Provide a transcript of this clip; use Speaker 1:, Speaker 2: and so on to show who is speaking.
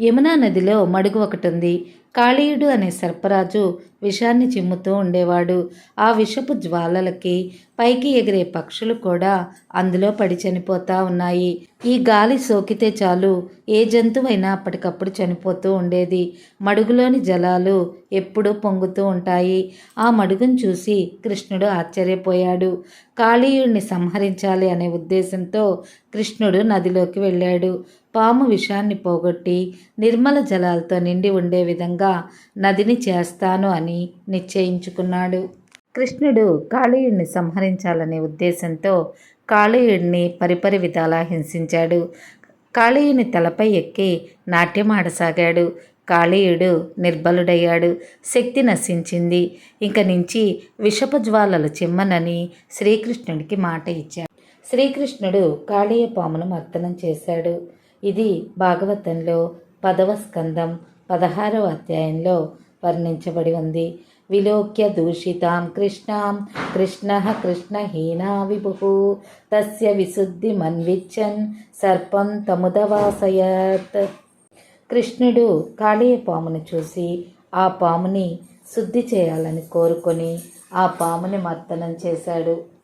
Speaker 1: యమునా నదిలో మడుగు ఒకటి ఉంది కాళీయుడు అనే సర్పరాజు విషాన్ని చిమ్ముతూ ఉండేవాడు. ఆ విషపు జ్వాలలకి పైకి ఎగిరే పక్షులు కూడా అందులో పడి చనిపోతా ఉన్నాయి. ఈ గాలి సోకితే చాలు ఏ జంతువైనా అప్పటికప్పుడు చనిపోతూ ఉండేది. మడుగులోని జలాలు ఎప్పుడూ పొంగుతూ ఉంటాయి. ఆ మడుగును చూసి కృష్ణుడు ఆశ్చర్యపోయాడు. కాళీయుడిని సంహరించాలి అనే ఉద్దేశంతో కృష్ణుడు నదిలోకి వెళ్ళాడు. పాము విషాన్ని పోగొట్టి నిర్మల జలాలతో నిండి ఉండే విధంగా నదిని చేస్తాను అని నిశ్చయించుకున్నాడు. కృష్ణుడు కాళీయుడిని సంహరించాలనే ఉద్దేశంతో కాళీయుడిని పరిపరి విధాలా హింసించాడు. కాళీయుని తలపై ఎక్కి నాట్యమాడసాగాడు. కాళీయుడు నిర్బలుడయ్యాడు. శక్తి నశించింది. ఇంక నుంచి విషప జ్వాలలు చిమ్మనని శ్రీకృష్ణుడికి మాట ఇచ్చాడు. శ్రీకృష్ణుడు కాళీయ పామును మర్దనం చేశాడు. ఇది భాగవతంలో పదవ స్కందం. పదహారవ అధ్యాయంలో వర్ణించబడి ఉంది. విలోక్య దూషితాం కృష్ణాం కృష్ణ కృష్ణహీనా విభు తస్య విశుద్ధి మన్విచ్చన్ సర్పం తముదవాసయత్. కృష్ణుడు కాళీయ పామును చూసి ఆ పాముని శుద్ధి చేయాలని కోరుకొని ఆ పాముని మర్తనం చేశాడు.